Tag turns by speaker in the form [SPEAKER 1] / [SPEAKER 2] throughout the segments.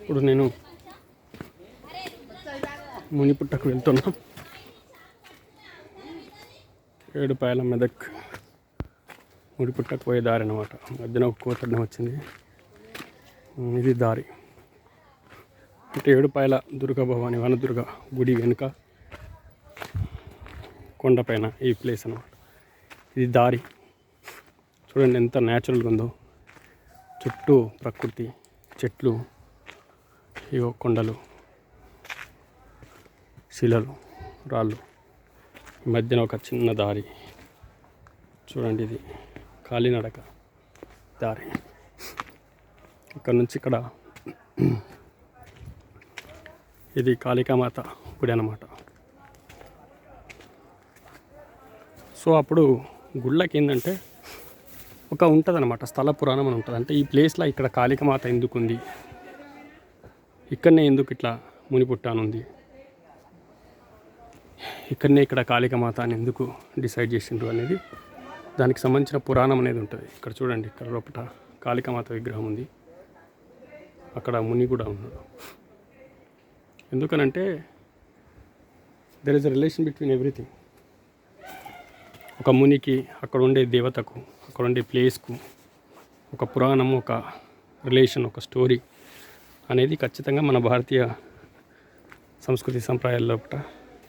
[SPEAKER 1] ఇప్పుడు నేను మునిపుట్టకు వెళ్తున్నా. ఏడుపాయల మెదక్ ముడిపుట్టకు పోయే దారి అనమాట మధ్యన ఒక కోతడం వచ్చింది. ఇది దారి. అంటే ఏడుపాయల దుర్గా భవాని వనదుర్గ గుడి వెనుక కొండపైన ఈ ప్లేస్ అనమాట ఇది దారి. చూడండి ఎంత న్యాచురల్గా ఉందో. చుట్టూ ప్రకృతి. చెట్లు ఇగో కొండలు శిలలు రాళ్ళు. ఈ మధ్యన ఒక చిన్న దారి. చూడండి ఇది. కాలినడక దారి. ఇక్కడ నుంచి ఇక్కడ. ఇది కాళికామాత గుడి అన్నమాట. సో అప్పుడు గుళ్ళకి ఏంటంటే ఒక ఉంటుంది అనమాట స్థల పురాణం అని ఉంటుంది. అంటే ఈ ప్లేస్లో ఇక్కడ కాళికమాత ఎందుకు ఉంది ఇక్కడనే ఎందుకు ఇట్లా మునిపుట్టానుంది ఇక్కడనే ఇక్కడ కాళికమాత అని ఎందుకు డిసైడ్ చేసిండ్రు అనేది దానికి సంబంధించిన పురాణం అనేది ఉంటుంది. ఇక్కడ చూడండి ఇక్కడ లోపల కాళికమాత విగ్రహం ఉంది. అక్కడ ముని కూడా ఉన్నాడు. ఎందుకనంటే there is a relation between everything ఒక మునికి అక్కడ ఉండే దేవతకు అక్కడ ఉండే ప్లేస్కు ఒక పురాణం ఒక రిలేషన్ ఒక స్టోరీ అనేది ఖచ్చితంగా మన భారతీయ సంస్కృతి సంప్రదాయాల లోపల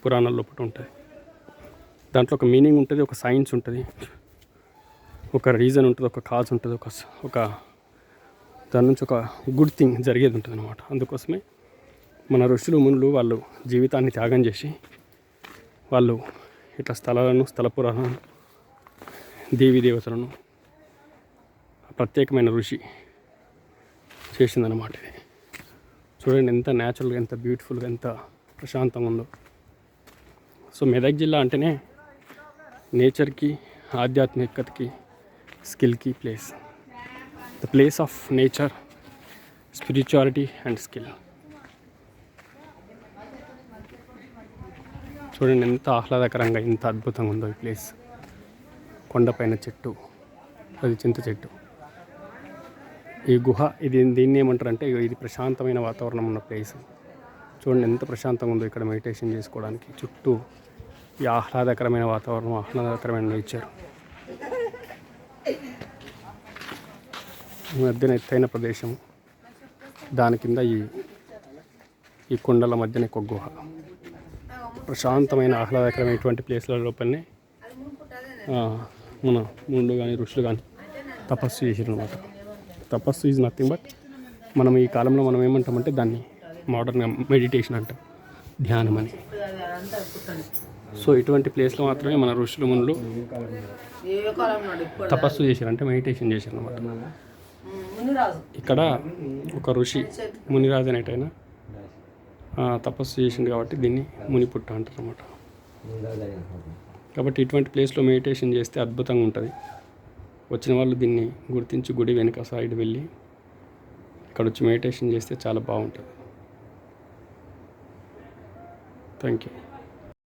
[SPEAKER 1] పురాణాల లోపల ఉంటుంది దాంట్లో ఒక మీనింగ్ ఉంటుంది ఒక సైన్స్ ఉంటుంది ఒక రీజన్ ఉంటుంది ఒక కాజ్ ఉంటుంది ఒక ఒక దాని నుంచి ఒక గుడ్ థింగ్ జరిగేది ఉంటుంది అనమాట అందుకోసమే మన ఋషులు మునులు వాళ్ళు జీవితాన్ని త్యాగం చేసి వాళ్ళు ఇట్లా స్థలాలను స్థల పురాణాలను దేవీ దేవతలను ప్రత్యేకమైన ఋషి చేసిందనమాట ఇది. చూడండి ఎంత న్యాచురల్గా ఎంత బ్యూటిఫుల్గా ఎంత ప్రశాంతంగా ఉందో. సో మెదక్ జిల్లా అంటేనే నేచర్కి ఆధ్యాత్మికతకి స్కిల్కి place the place of nature spirituality and skill చూడండి ఎంత ఆహ్లాదకరంగా ఎంత అద్భుతంగా ఉందో ఈ ప్లేస్ కొండపైన చెట్టు. అది చింత చెట్టు. ఈ గుహ ఇది దీన్ని ఏమంటారు అంటే ఇది ప్రశాంతమైన వాతావరణం ఉన్న ప్లేస్. చూడండి ఎంత ప్రశాంతంగా ఉందో ఇక్కడ మెడిటేషన్ చేసుకోవడానికి. చుట్టూ ఈ ఆహ్లాదకరమైన వాతావరణం ఆహ్లాదకరమైన నేచర్. ఈ మధ్యన ఎత్తైన ప్రదేశం. దాని కింద ఈ ఈ కొండల మధ్యన ఒక గుహ. ప్రశాంతమైన ఆహ్లాదకరమైనటువంటి ప్లేస్ల లోపలనే మన ముందు కానీ ఋషులు కానీ తపస్సు చేసారు అనమాట తపస్సు ఈజ్ నథింగ్ బట్ మనం ఈ కాలంలో మనం ఏమంటామంటే దాన్ని మోడర్న్గా మెడిటేషన్ అంటాం. ధ్యానం అని. సో ఇటువంటి ప్లేస్లో మాత్రమే మన ఋషులు మునులు తపస్సు చేశారంటే మెడిటేషన్
[SPEAKER 2] చేశారనమాట
[SPEAKER 1] ఇక్కడ ఒక ఋషి మునిరాజు అనేటైనా తపస్సు చేసిండు కాబట్టి దీన్ని మునిపుట్ట అంటారు అనమాట కాబట్టి ఇటువంటి ప్లేస్లో మెడిటేషన్ చేస్తే అద్భుతంగా ఉంటుంది. వచ్చిన వాళ్ళు దీన్ని గుర్తించి గుడి వెనుక సైడ్ వెళ్ళి ఇక్కడ వచ్చి మెడిటేషన్ చేస్తే చాలా బాగుంటుంది. Thank you.